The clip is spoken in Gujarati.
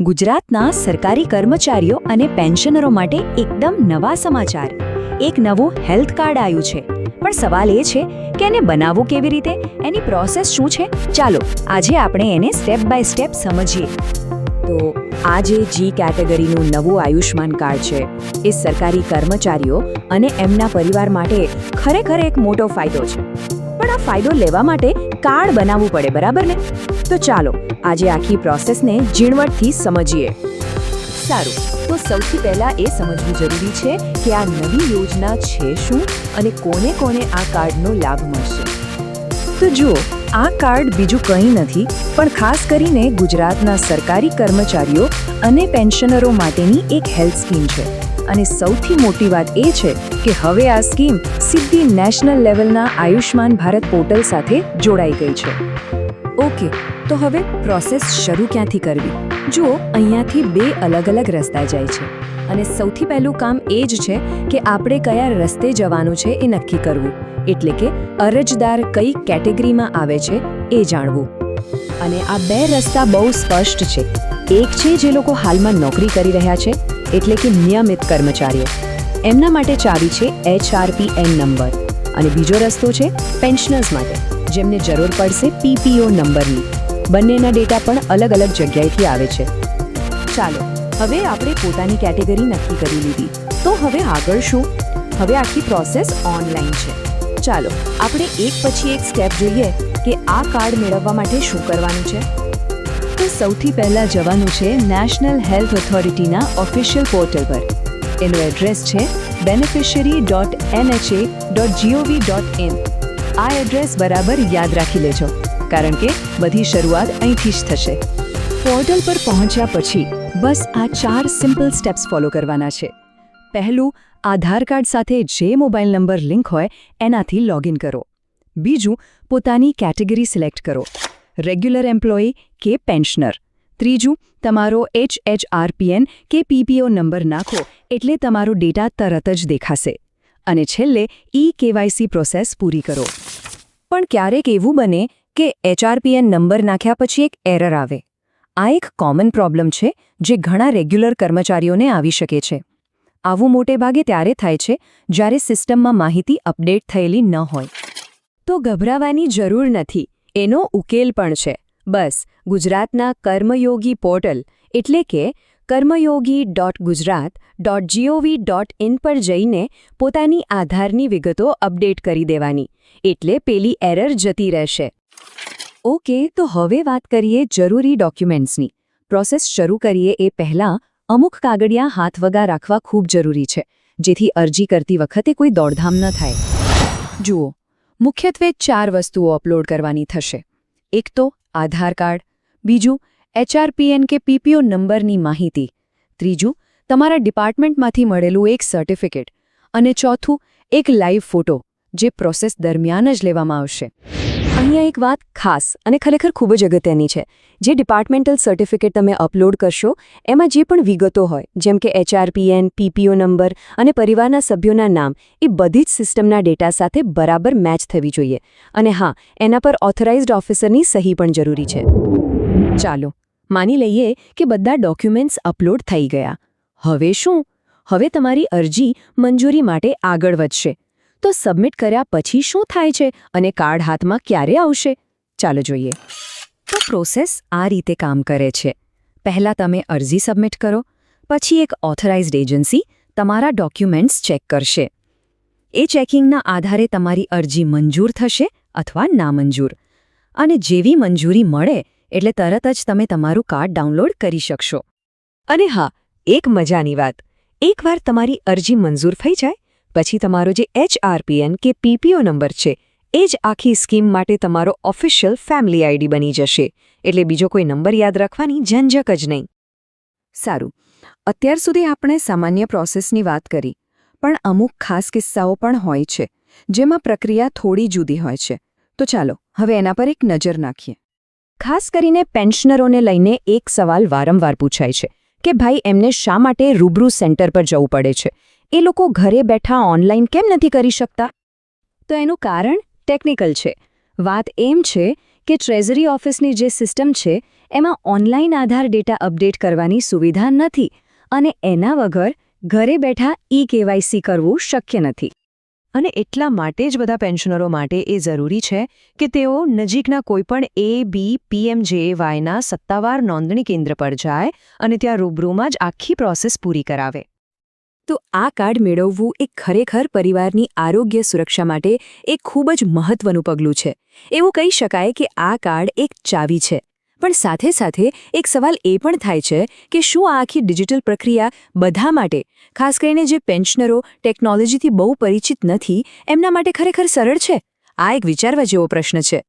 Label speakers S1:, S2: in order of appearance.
S1: ગુજરાતના સરકારી કર્મચારીઓ અને પેન્શનરો માટે એકદમ નવા સમાચાર. એક નવું હેલ્થ કાર્ડ આવ્યું છે. પણ સવાલ એ છે કે એને બનાવવું કેવી રીતે? એની પ્રોસેસ શું છે? ચાલો, આજે આપણે એને સ્ટેપ બાય સ્ટેપ સમજીએ. તો આ જે જી કેટેગરીનું નવું આયુષ્માન કાર્ડ છે, એ સરકારી કર્મચારીઓ અને એમના પરિવાર માટે ખરેખર એક મોટો ફાયદો છે. પણ આ ફાયદો લેવા માટે કાર્ડ બનાવવું પડે, બરાબર ને? તો ચાલો આજે આખી પ્રોસેસને ઝીણવટથી સમજીએ. સારું, તો સૌથી પહેલા એ સમજવું જરૂરી છે કે આ નવી યોજના છે શું અને કોને કોને આ કાર્ડનો લાભ મળશે. તો જુઓ, આ કાર્ડ બીજું કંઈ નથી, પણ ખાસ કરીને ગુજરાતના સરકારી કર્મચારીઓ અને પેન્શનરો માટેની એક હેલ્થ સ્કીમ છે. અને સૌથી મોટી વાત એ છે કે હવે આ સ્કીમ સીધી નેશનલ લેવલના આયુષ્માન ભારત પોર્ટલ સાથે જોડાઈ ગઈ છે. ઓકે તો હવે પ્રોસેસ શરૂ ક્યાંથી કરવી? જુઓ, અહીંયાથી બે અલગ અલગ રસ્તા જાય છે. અને સૌથી પહેલું કામ એ જ છે કે આપણે કયા રસ્તે જવાનું છે એ નક્કી કરવું. એટલે કે અરજદાર કઈ કેટેગરીમાં આવે છે એ જાણવું. અને આ બે રસ્તા બહુ સ્પષ્ટ છે. એક છે જે લોકો હાલમાં નોકરી કરી રહ્યા છે, એટલે કે નિયમિત કર્મચારીઓ. એમના માટે ચાવી છે એચઆરપીએન નંબર. અને બીજો રસ્તો છે પેન્શનર્સ માટે, જેમને જરૂર પડશે પીપીઓ નંબરની. બંનેના ડેટા પણ અલગ અલગ જગ્યાએથી આવે છે. ચાલો, હવે આપણે પોતાની કેટેગરી નક્કી કરી લીધી. તો હવે આગળ શું? હવે આખી પ્રોસેસ ઓનલાઈન છે. ચાલો, આપણે એક પછી એક સ્ટેપ જોઈએ કે આ કાર્ડ મેળવવા માટે શું કરવાનું છે. તો સૌથી પહેલાં જવાનું છે નેશનલ હેલ્થ ઓથોરિટીના ઓફિશિયલ પોર્ટલ પર. એનું એડ્રેસ છે beneficiary dot NHA dot GOV dot in આ એડ્રેસ બરાબર યાદ રાખી લેજો. કારણ કે બધી શરૂઆત અહીંથી જ થશે. પોર્ટલ પર પહોંચ્યા પછી બસ આ ચાર સિમ્પલ સ્ટેપ્સ ફોલો કરવાના છે. પહેલું, આધાર કાર્ડ સાથે જે મોબાઈલ નંબર લિંક હોય એનાથી લોગિન કરો. બીજું, પોતાની કેટેગરી સિલેક્ટ કરો. રેગ્યુલર એમ્પ્લોયી કે પેન્શનર ત્રીજું, તમારો એચએચઆરપીએન કે પીપીઓ નંબર નાખો એટલે તમારો ડેટા તરત જ દેખાશે. અને છેલ્લે ઈ કેવાયસી પ્રોસેસ પૂરી કરો. પણ ક્યારેક એવું બને કે એચઆરપીએન નંબર નાખ્યા પછી એક એરર આવે. આ એક કોમન પ્રોબ્લેમ છે જે ઘણા રેગ્યુલર કર્મચારીઓને આવી શકે છે. આવું મોટે ભાગે ત્યારે થાય છે જ્યારે સિસ્ટમમાં માહિતી અપડેટ થયેલી ન હોય. તો ગભરાવાની જરૂર નથી. એનો ઉકેલ પણ છે. બસ, ગુજરાતના કર્મયોગી પોર્ટલ એટલે કે Karmayogi dot Gujarat dot GOV dot in પર જઈને પોતાની આધારની વિગતો અપડેટ કરી દેવાની. એટલે પેલી એરર જતી રહેશે. ઓકે, તો હવે વાત કરીએ જરૂરી ડોક્યુમેન્ટ્સની. પ્રોસેસ શરૂ કરીએ એ પહેલાં અમુક કાગળિયા હાથ વગા રાખવા ખૂબ જરૂરી છે, જેથી અરજી કરતી વખતે કોઈ દોડધામ ન થાય. જુઓ, મુખ્યત્વે ચાર વસ્તુઓ અપલોડ કરવાની થશે. એક તો આધાર કાર્ડ, બીજું એચઆરપીએન કે પીપીઓ નંબરની માહિતી, ત્રીજું તમારા ડિપાર્ટમેન્ટમાંથી મળેલું એક સર્ટિફિકેટ, અને ચોથું એક લાઈવ ફોટો, જે પ્રોસેસ દરમિયાન જ લેવામાં આવશે. અહીંયા એક વાત ખાસ અને ખરેખર ખૂબ જ અગત્યની છે. જે ડિપાર્ટમેન્ટલ સર્ટિફિકેટ તમે અપલોડ કરશો, એમાં જે પણ વિગતો હોય, જેમ કે એચઆરપીએન, પીપીઓ નંબર અને પરિવારના સભ્યોના નામ, એ બધી જ સિસ્ટમના ડેટા સાથે બરાબર મેચ થવી જોઈએ. અને હા, એના પર ઓથોરાઇઝ્ડ ઓફિસરની સહી પણ જરૂરી છે. ચાલો, માની લઈએ કે બધા ડોક્યુમેન્ટ્સ અપલોડ થઈ ગયા. હવે શું? હવે તમારી અરજી મંજૂરી માટે આગળ વધશે. તો સબમિટ કર્યા પછી શું થાય છે અને કાર્ડ હાથમાં ક્યારે આવશે? ચાલો જોઈએ. તો પ્રોસેસ આ રીતે કામ કરે છે. પહેલાં તમે અરજી સબમિટ કરો, પછી એક ઓથોરાઇઝ્ડ એજન્સી તમારા ડોક્યુમેન્ટ્સ ચેક કરશે. એ ચેકિંગના આધારે તમારી અરજી મંજૂર થશે અથવા નામંજૂર. અને જેવી મંજૂરી મળે એટલે તરત જ તમે તમારું કાર્ડ ડાઉનલોડ કરી શકશો. અને હા, એક મજાની વાત. એકવાર તમારી અરજી મંજૂર થઈ જાય પછી તમારો જે એચઆરપીએન કે પીપીઓ નંબર છે, એ જ આખી સ્કીમ માટે તમારો ઓફિશિયલ ફેમિલી આઈડી બની જશે. એટલે બીજો કોઈ નંબર યાદ રાખવાની ઝંઝક જ નહીં. સારું. અત્યાર સુધી આપણે સામાન્ય પ્રોસેસની વાત કરી, પણ અમુક ખાસ કિસ્સાઓ પણ હોય છે, જેમાં પ્રક્રિયા થોડી જુદી હોય છે. તો ચાલો, હવે એના પર એક નજર નાખીએ. ખાસ કરીને પેન્શનરોને લઈને એક સવાલ વારંવાર પૂછાય છે, કે ભાઈ, એમને શા માટે રૂબરૂ સેન્ટર પર જવું પડે છે? એ લોકો ઘરે બેઠા ઓનલાઈન કેમ નથી કરી શકતા? તો એનું કારણ ટેકનિકલ છે. વાત એમ છે કે ટ્રેઝરી ઓફિસની જે સિસ્ટમ છે, એમાં ઓનલાઈન આધાર ડેટા અપડેટ કરવાની સુવિધા નથી અને એના વગર ઘરે બેઠા ઈ કેવાયસી કરવું શક્ય નથી.
S2: અને એટલા માટે જ બધા પેન્શનરો માટે એ જરૂરી છે કે તેઓ નજીકના કોઈપણ એ બી પીએમજેએવાયના સત્તાવાર નોંધણી કેન્દ્ર પર જાય અને ત્યાં રૂબરૂમાં જ આખી પ્રોસેસ પૂરી કરાવે.
S1: તો આ કાર્ડ મેળવવું એ ખરેખર પરિવારની આરોગ્ય સુરક્ષા માટે એક ખૂબ જ મહત્વનું પગલું છે. એવું કહી શકાય કે આ કાર્ડ એક ચાવી છે. પણ સાથે સાથે એક સવાલ એ પણ થાય છે કે શું આ આખી ડિજિટલ પ્રક્રિયા બધા માટે, ખાસ કરીને જે પેન્શનરો ટેકનોલોજીથી બહુ પરિચિત નથી, એમના માટે ખરેખર સરળ છે? આ એક વિચારવા જેવો પ્રશ્ન છે.